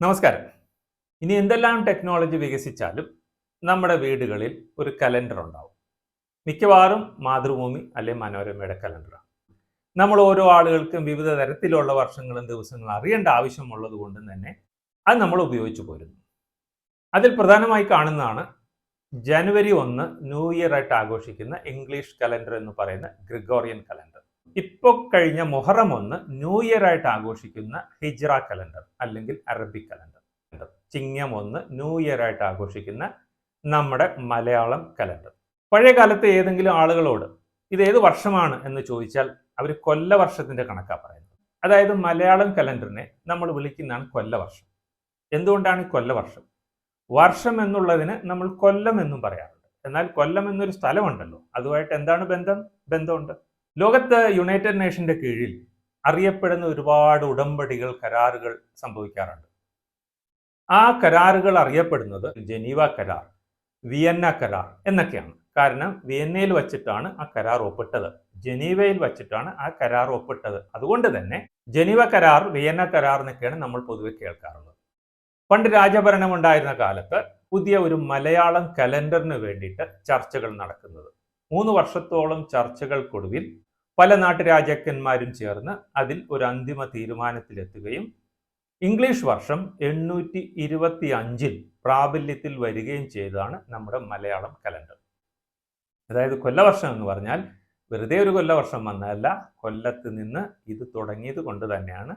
നമസ്കാരം. ഇനി എന്തെല്ലാം ടെക്നോളജി വികസിച്ചാലും നമ്മുടെ വീടുകളിൽ ഒരു കലണ്ടർ ഉണ്ടാവും. മിക്കവാറും മാതൃഭൂമി അല്ലെങ്കിൽ മനോരമയുടെ കലണ്ടറാണ് നമ്മൾ ഓരോ ആളുകൾക്കും വിവിധ തരത്തിലുള്ള വർഷങ്ങളും ദിവസങ്ങളും അറിയേണ്ട ആവശ്യമുള്ളത് കൊണ്ട് തന്നെ അത് നമ്മൾ ഉപയോഗിച്ചു പോരുന്നു. അതിൽ പ്രധാനമായി കാണുന്നതാണ് ജനുവരി ഒന്ന് ന്യൂ ഇയർ ആയിട്ട് ആഘോഷിക്കുന്ന ഇംഗ്ലീഷ് കലണ്ടർ എന്ന് പറയുന്ന ഗ്രിഗോറിയൻ കലണ്ടർ ഇപ്പോൾ കഴിഞ്ഞ മൊഹറം ഒന്ന് ന്യൂ ഇയർ ആയിട്ട് ആഘോഷിക്കുന്ന ഹിജ്റ കലണ്ടർ അല്ലെങ്കിൽ അറബിക് കലണ്ടർ. ചിങ്ങം ഒന്ന് ന്യൂ ഇയർ ആയിട്ട് ആഘോഷിക്കുന്ന നമ്മുടെ മലയാളം കലണ്ടർ. പഴയ കാലത്തെ ഏതെങ്കിലും ആളുകളോട് ഇത് ഏത് വർഷമാണ് എന്ന് ചോദിച്ചാൽ അവർ കൊല്ലവർഷത്തിന്റെ കണക്കാ പറയുന്നത്. അതായത് മലയാളം കലണ്ടറിനെ നമ്മൾ വിളിക്കുന്നതാണ് കൊല്ലവർഷം എന്തുകൊണ്ടാണ് ഈ കൊല്ലവർഷം വർഷം എന്നുള്ളതിന് നമ്മൾ കൊല്ലം എന്നും പറയാറുണ്ട്. എന്നാൽ കൊല്ലം എന്നൊരു സ്ഥലമുണ്ടല്ലോ. അതുമായിട്ട് എന്താണ് ബന്ധം? ബന്ധമുണ്ട്. ലോകത്ത് യുണൈറ്റഡ് നേഷന്റെ കീഴിൽ അറിയപ്പെടുന്ന ഒരുപാട് ഉടമ്പടികൾ കരാറുകൾ സംഭവിക്കാറുണ്ട്. ആ കരാറുകൾ അറിയപ്പെടുന്നത് ജനീവ കരാർ വിയന്ന കരാർ എന്നൊക്കെയാണ്. കാരണം വിയന്നയിൽ വച്ചിട്ടാണ് ആ കരാർ ഒപ്പിട്ടത്. ജനീവയിൽ വച്ചിട്ടാണ് ആ കരാർ ഒപ്പിട്ടത്. അതുകൊണ്ട് തന്നെ ജനീവ കരാർ വിയന്ന കരാർ എന്നൊക്കെയാണ് നമ്മൾ പൊതുവെ കേൾക്കാറുള്ളത്. പണ്ട് രാജഭരണം ഉണ്ടായിരുന്ന കാലത്ത് പുതിയ ഒരു മലയാളം കലണ്ടറിന് വേണ്ടിയിട്ട് ചർച്ചകൾ നടക്കുന്നത്. മൂന്ന് വർഷത്തോളം ചർച്ചകൾക്കൊടുവിൽ പല നാട്ടുരാജാക്കന്മാരും ചേർന്ന് അതിൽ ഒരു അന്തിമ തീരുമാനത്തിലെത്തുകയും ഇംഗ്ലീഷ് വർഷം എണ്ണൂറ്റി ഇരുപത്തി അഞ്ചിൽ പ്രാബല്യത്തിൽ വരികയും ചെയ്തതാണ് നമ്മുടെ മലയാളം കലണ്ടർ. അതായത് കൊല്ലവർഷം എന്ന് പറഞ്ഞാൽ വെറുതെ ഒരു കൊല്ലവർഷം വന്നതല്ല കൊല്ലത്ത് നിന്ന് ഇത് തുടങ്ങിയത് കൊണ്ട് തന്നെയാണ്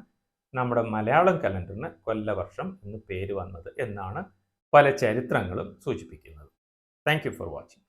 നമ്മുടെ മലയാളം കലണ്ടറിന് കൊല്ലവർഷം എന്ന് പേര് വന്നത് എന്നാണ് പല ചരിത്രങ്ങളും സൂചിപ്പിക്കുന്നത്. Thank for watching